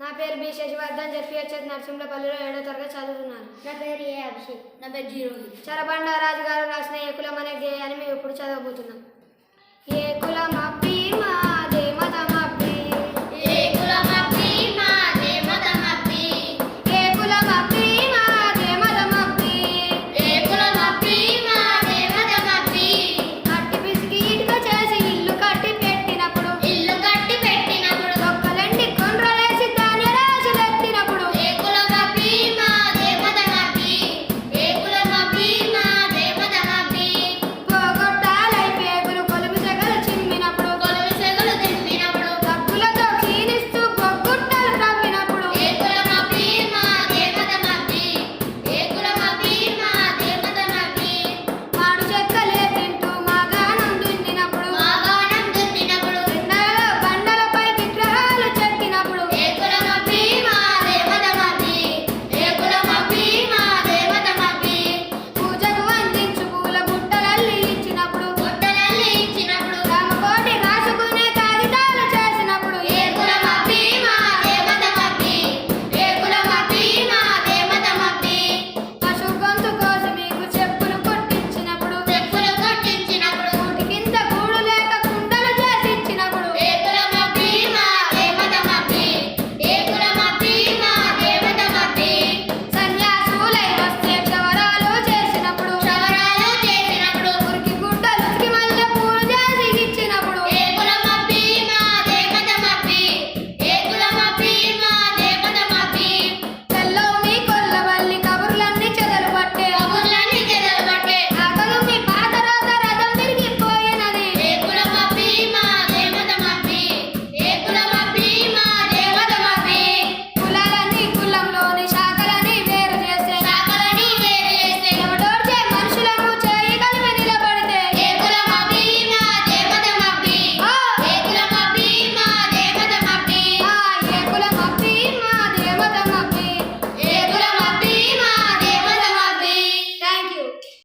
నా పేరు B Shashivardhan ZPHS నరసింహపల్లిలో ఏడో తరగతి చదువుతున్నాను. నా పేరు ఏ అభిషేక్ నా పేరు జీరో చరబండ రాజు గారు రాసిన ఏ కులం అనే గేయాన్ని మేము ఇప్పుడు చదవబోతున్నాం. ఏ కులం అప్పి